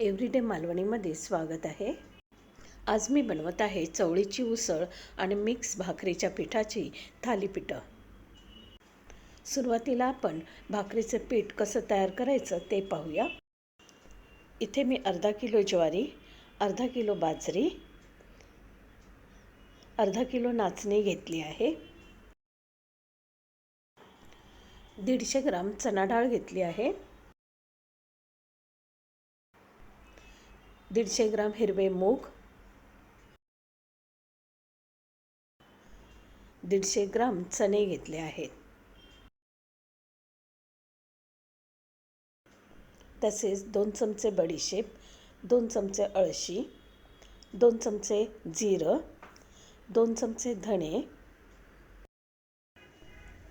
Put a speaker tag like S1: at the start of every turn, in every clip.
S1: Everyday मालवणीमध्ये स्वागत आहे. आज मी बनवत आहे चवळीची उसळ आणि मिक्स भाकरीच्या पिठाची थालीपीठं. सुरुवातीला आपण भाकरीचं पीठ कसं तयार करायचं ते पाहूया. इथे मी अर्धा किलो ज्वारी अर्धा किलो बाजरी अर्धा किलो नाचणी घेतली आहे. दीडशे ग्राम चणा डाळ घेतली आहे. दीडशे ग्राम हिरवे मूग. दीडशे ग्राम चणे घेतले आहेत. तसेच दोन चमचे बडीशेप दोन चमचे अळशी दोन चमचे जिरं दोन चमचे धणे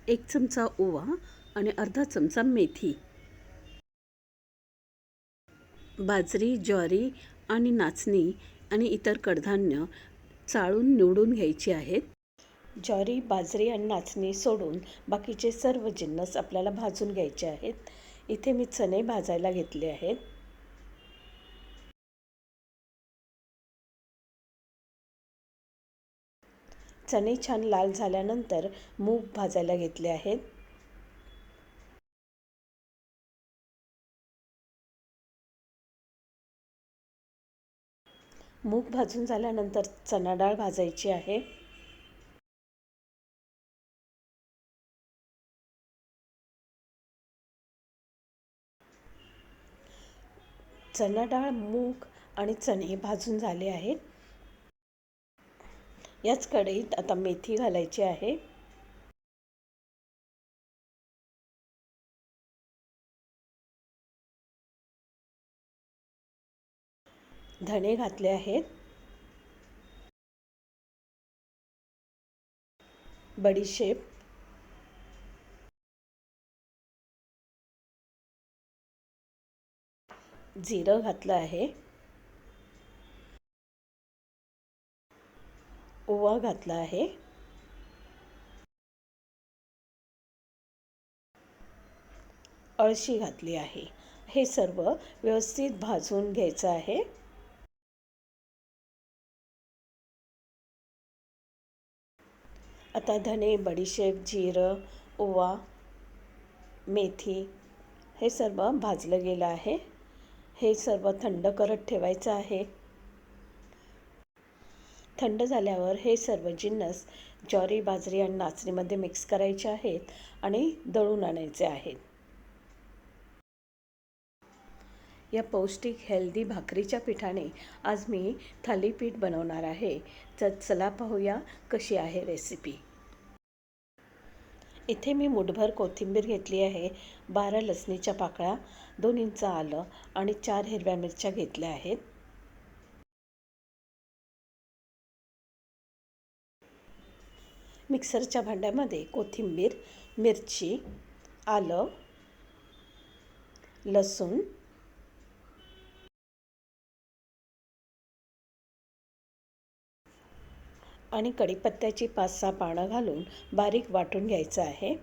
S1: एक चमचा ओवा आणि अर्धा चमचा मेथी. बाजरी ज्वारी आणि नाचणी आणि इतर कडधान्य चाळून निवडून घ्यायची आहेत. ज्वारी बाजरी आणि नाचणी सोडून बाकीचे सर्व जिन्नस आपल्याला भाजून घ्यायचे आहेत. इथे मी चणे भाजायला घेतले आहेत. चणे छान लाल झाल्यानंतर मूग भाजायला घेतले आहेत. मूग भाजून झाल्यानंतर चणा डाळ भाजायची आहे. चणा डाळ मूग आणि चणे भाजून झाले आहेत. याच कढईत आता मेथी घालायची आहे. धणे घातले आहेत. बडीशेप जिरं घातलं आहे. ओवा घातला आहे. अळशी घातली आहे. हे सर्व व्यवस्थित भाजून घ्यायचं आहे. आता धने बडीशेप जिरं ओवा मेथी हे सर्व भाजलं गेलं आहे. हे सर्व थंड करत ठेवायचं आहे. थंड झाल्यावर हे सर्व जिन्नस ज्वारी बाजरी आणि नाचणीमध्ये मिक्स करायचे आहेत आणि दळून आणायचे आहेत. या पौष्टिक हेल्दी भाकरीच्या पिठाने आज मी थालीपीठ बनवणार आहे. तर चला पाहूया कशी आहे रेसिपी इथे मी मुठभर कोथिंबीर घेतली आहे बारा लसणीच्या पाकळ्या दोन इंच आलं आणि चार हिरव्या मिरच्या घेतल्या आहेत. मिक्सरच्या भांड्यामध्ये कोथिंबीर मिरची आलं लसूण आणि कढीपत्त्याची पाच सहा पानं घालून बारीक वाटून घ्यायचं आहे.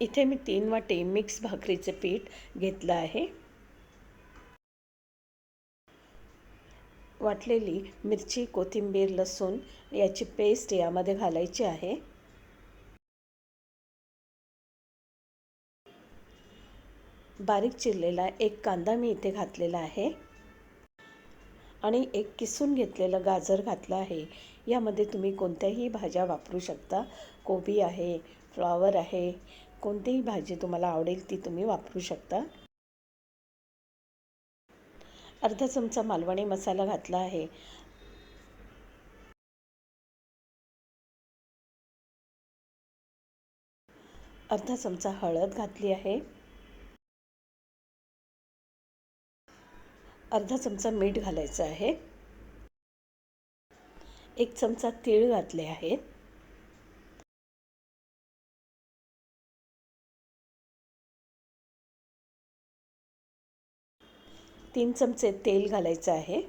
S1: इथे मी तीन वाटे मिक्स भाकरीचे पीठ घेतलं आहे. वाटलेली मिरची कोथिंबीर लसूण याची पेस्ट यामध्ये घालायची आहे. बारीक चिरलेला एक कांदा मी इथे घातलेला आहे. आणि एक किसून घेतलेलं गाजर घातलं आहे. यामध्ये तुम्ही कोणत्याही भाज्या वापरू शकता. कोबी आहे फ्लॉवर आहे कोणतीही भाजी तुम्हाला आवडेल ती तुम्ही वापरू शकता. अर्धा चमचा मालवणी मसाला घातला आहे. अर्धा चमचा हळद घातली आहे. अर्धा चमचा मीठ घालायचं आहे. एक चमचा तीळ घातले आहेत तीन चमचे तेल घालायचं आहे.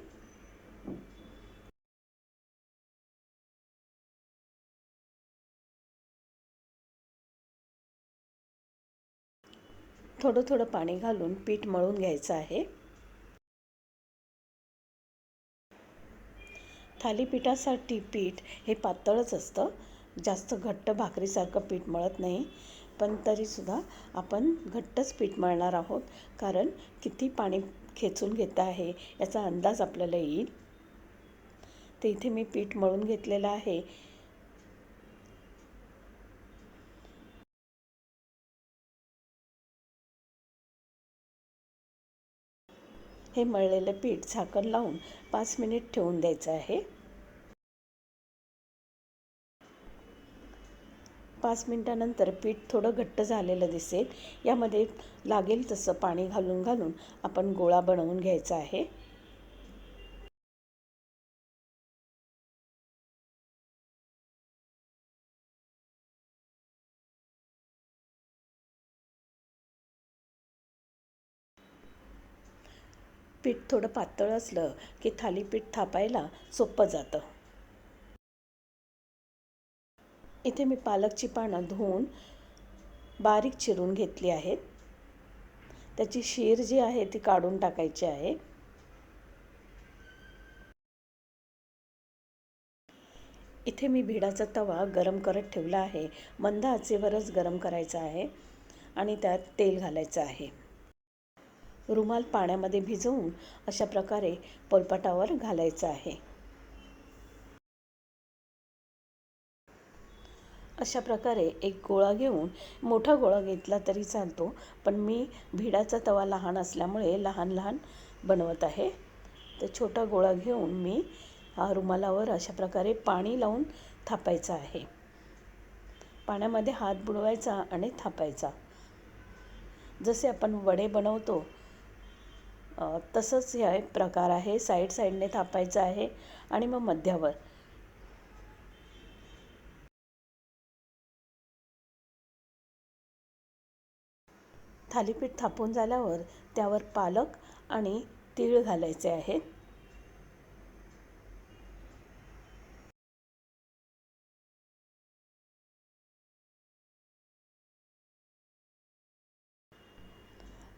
S1: थोडं थोडं पाणी घालून पीठ मळून घ्यायचं आहे. थालीपीठासाठी पीठ हे पातळच असतं. जास्त घट्ट भाकरीसारखं पीठ मळत नाही. पण तरीसुद्धा आपण घट्टच पीठ मळणार आहोत. कारण किती पाणी खेचून घेतं आहे याचा अंदाज आपल्याला येईल. ते इथे मी पीठ मळून घेतलेलं आहे. हे मळलेलं पीठ झाकण लावून पाच मिनिट ठेवून द्यायचं आहे. पाच मिनटानंतर पीठ थोडं घट्ट झालेलं दिसेल. यामध्ये लागेल तसं पाणी घालून घालून आपण गोळा बनवून घ्यायचा आहे. पीठ थोडं पातळ असलं की थालीपीठ थापायला सोपं जातं. इथे मी पालकची पानं धुवून बारीक चिरून घेतली आहेत. त्याची शीर जी आहे ती काढून टाकायची आहे. इथे मी भिडाचा तवा गरम करत ठेवला आहे. मंद आचेवरच गरम करायचा आहे आणि त्यात तेल घालायचं आहे. रुमाल पाण्यामध्ये भिजवून अशा प्रकारे पोलपाटावर घालायचं आहे. अशा प्रकारे एक गोळा घेऊन मोठा गोळा घेतला तरी चालतो. पण मी भिडाचा तवा लहान असल्यामुळे लहान लहान बनवत आहे. तर छोटा गोळा घेऊन मी हा रुमालावर अशा प्रकारे पाणी लावून थापायचा आहे. पाण्यामध्ये हात बुडवायचा आणि थापायचा. जसे आपण वडे बनवतो तसंच हे प्रकार आहे. साईड साईडने थापायचं आहे आणि मग मध्यावर. थालीपीठ थापून झाल्यावर त्यावर पालक आणि तीळ घालायचे आहेत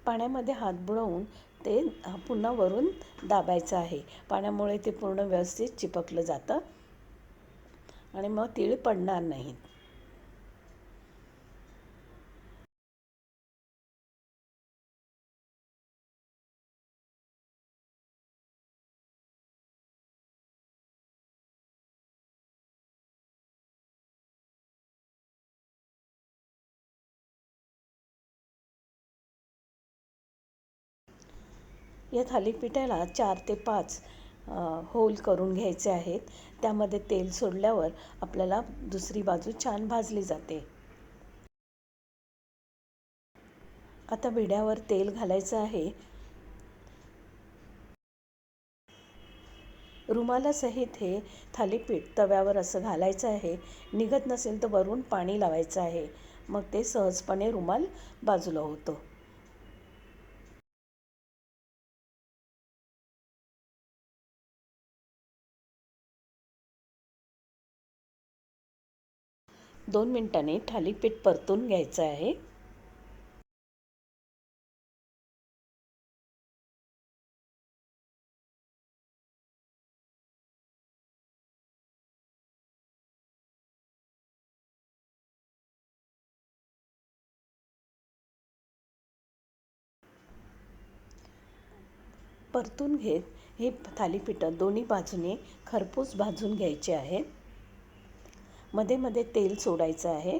S1: पाण्यामध्ये हात बुडवून ते पुन्हा वरून दाबायचं आहे. पाण्यामुळे ते पूर्ण व्यवस्थित चिपकलं जातं आणि मग तीळ पडणार नाहीत. या थालीपीठाला चार ते पाच होल करून घ्यायचे आहेत. त्यामध्ये तेल सोडल्यावर आपल्याला दुसरी बाजू छान भाजली जाते. आता भिड्यावर तेल घालायचं आहे. रुमालासहित हे थालीपीठ तव्यावर असं घालायचं आहे. निघत नसेल तर वरून पाणी लावायचं आहे. मग ते सहजपणे रुमाल बाजूला होतो दोन मिनिटांनी थालीपीठ परतून घ्यायचं आहे. परतून घेत हे थालीपीठं दोन्ही बाजूने खरपूस भाजून घ्यायचे आहे. मध्ये मध्ये तेल सोडायचं आहे.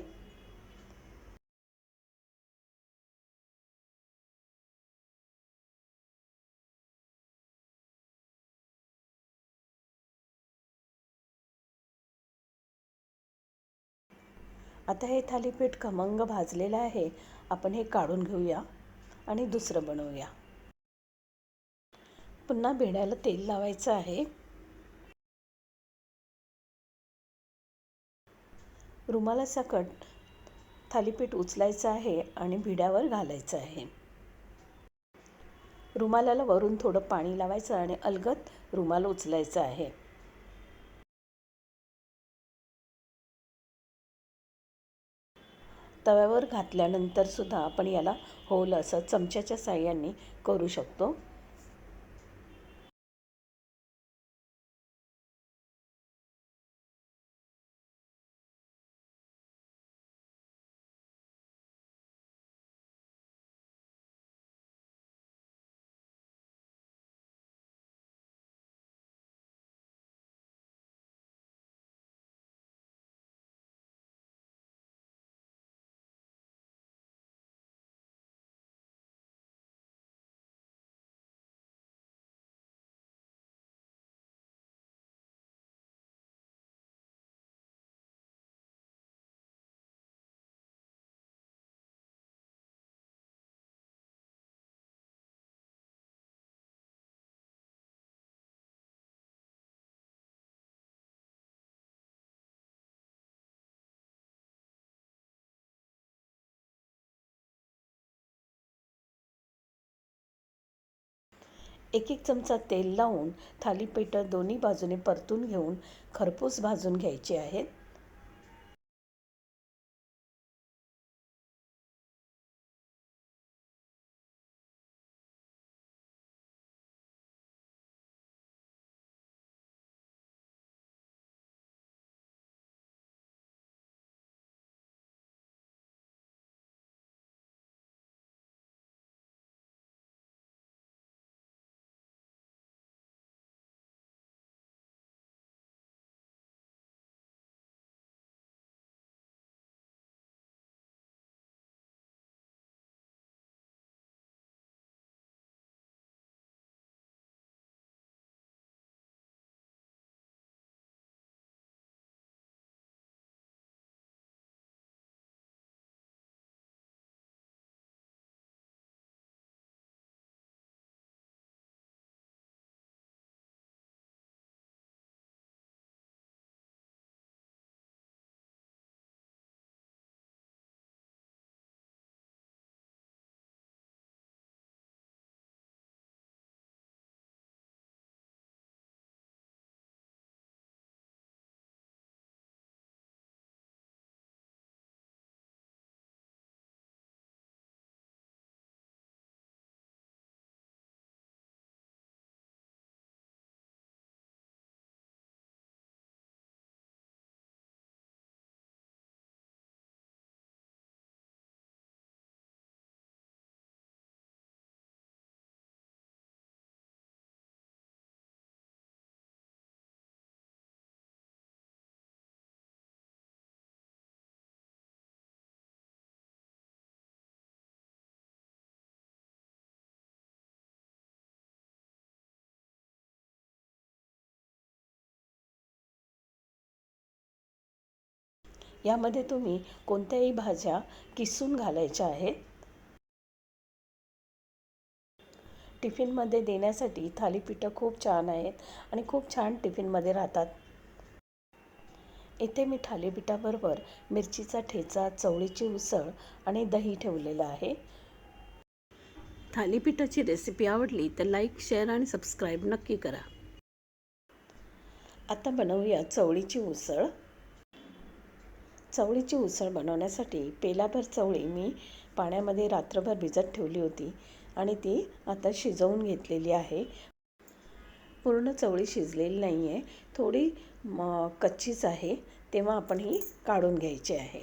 S1: आता हे थालीपीठ खमंग भाजलेलं आहे. आपण हे काढून घेऊया आणि दुसरं बनवूया. पुन्हा भेड्याला तेल लावायचं आहे. रुमालासकट थालीपीठ उचलायचं आहे आणि भिड्यावर घालायचं आहे. रुमालाला वरून थोडं पाणी लावायचं आणि अलगत रुमाल उचलायचं आहे. तव्यावर घातल्यानंतर सुद्धा आपण याला होल असं चमच्याच्या साह्याने करू शकतो. एक एक चमचा तेल लावून थालीपीठं दोन्ही बाजूने परतून घेऊन खरपूस भाजून घ्यायचे आहेत. यामध्ये तुम्ही कोणत्याही भाज्या किसून घालायच्या आहेत? टिफिनमध्ये देण्यासाठी थालीपीठं खूप छान आहेत आणि खूप छान टिफिनमध्ये राहतात. इथे मी थालीपीठाबरोबर मिरचीचा ठेचा चवळीची उसळ आणि दही ठेवलेलं आहे. थालीपीठाची रेसिपी आवडली तर लाईक शेअर आणि सबस्क्राईब नक्की करा. आता बनवूया चवळीची उसळ. चवळीची उसळ बनवण्यासाठी पेलाभर चवळी मी पाण्यामध्ये रात्रभर भिजत ठेवली होती आणि ती आता शिजवून घेतलेली आहे. पूर्ण चवळी शिजलेली नाही आहे थोडी म कच्चीच आहे. तेव्हा आपण ही काढून घ्यायची आहे.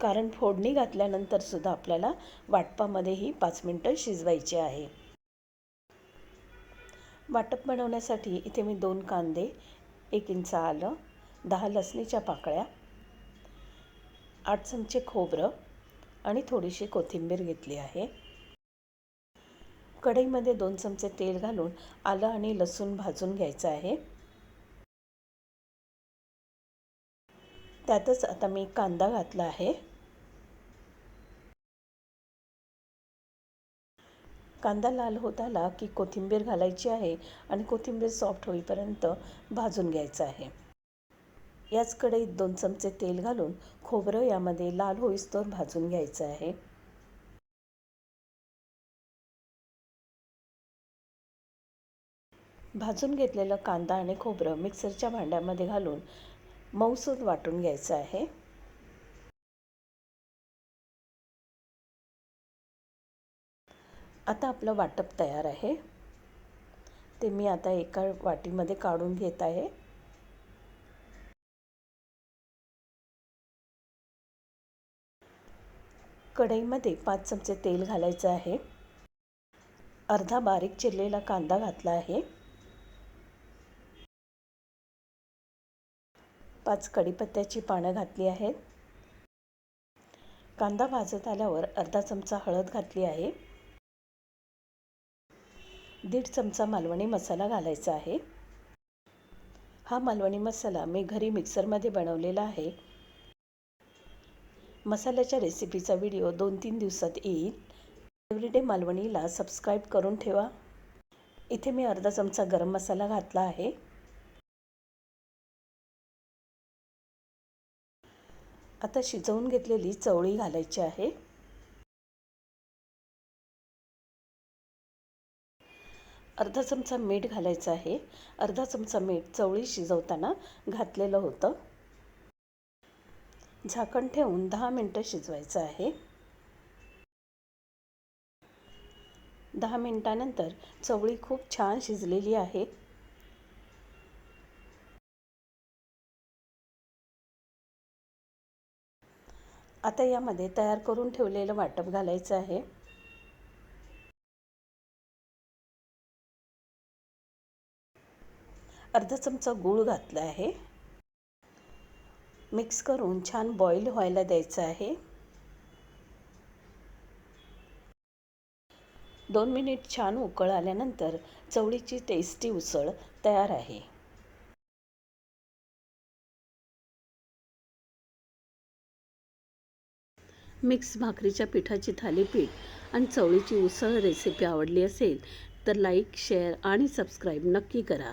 S1: कारण फोडणी घातल्यानंतर सुद्धा आपल्याला वाटपामध्ये ही पाच मिनटं शिजवायची आहे. वाटप बनवण्यासाठी इथे मी दोन कांदे एक इंच आलं दहा लसणीच्या पाकळ्या आठ चमचे खोबरं आणि थोडीशी कोथिंबीर घेतली आहे. कढईमध्ये दोन चमचे तेल घालून आलं आणि लसूण भाजून घ्यायचं आहे. त्यातच आता मी कांदा घातला आहे. कांदा लाल होत आला की कोथिंबीर घालायची आहे आणि कोथिंबीर सॉफ्ट होईपर्यंत भाजून घ्यायचं आहे. याच कढईत दोन चमचे तेल घालून खोबरं यामध्ये लाल होईस्तोर भाजून घ्यायचं आहे. भाजून घेतलेलं कांदा आणि खोबरं मिक्सरच्या भांड्यामध्ये घालून मऊसूद वाटून घ्यायचं आहे. आता आपलं वाटप तयार आहे. ते मी आता एका वाटीमध्ये काढून घेत आहे. कढईमध्ये पाच चमचे तेल घालायचं आहे. अर्धा बारीक चिरलेला कांदा घातला आहे. पाच कढीपत्त्याची पानं घातली आहेत. कांदा भाजत आल्यावर अर्धा चमचा हळद घातली आहे. दीड चमचा मालवणी मसाला घालायचा आहे. हा मालवणी मसाला मी घरी मिक्सरमध्ये बनवलेला आहे. मसाल्याच्या रेसिपीचा व्हिडिओ दोन तीन दिवसात येईल. एव्हरीडे मालवणीला सबस्क्राईब करून ठेवा. इथे मी अर्धा चमचा गरम मसाला घातला आहे. आता शिजवून घेतलेली चवळी घालायची आहे. अर्धा चमचा मीठ घालायचं आहे. अर्धा चमचा मीठ चवळी शिजवताना घातलेलं होतं. झाकण ठेवून दहा मिनटं शिजवायचं आहे. दहा मिनटानंतर चवळी खूप छान शिजलेली आहे. आता यामध्ये तयार करून ठेवलेलं वाटप घालायचं आहे. अर्धा चमचा गूळ घातला आहे. मिक्स करून छान बॉईल व्हायला द्यायचं आहे. दोन मिनिट छान उकळ आल्यानंतर चवळीची टेस्टी उसळ तयार आहे. मिक्स भाकरीच्या पिठाची थालीपीठ आणि चवळीची उसळ रेसिपी आवडली असेल तर लाईक शेअर आणि सबस्क्राईब नक्की करा.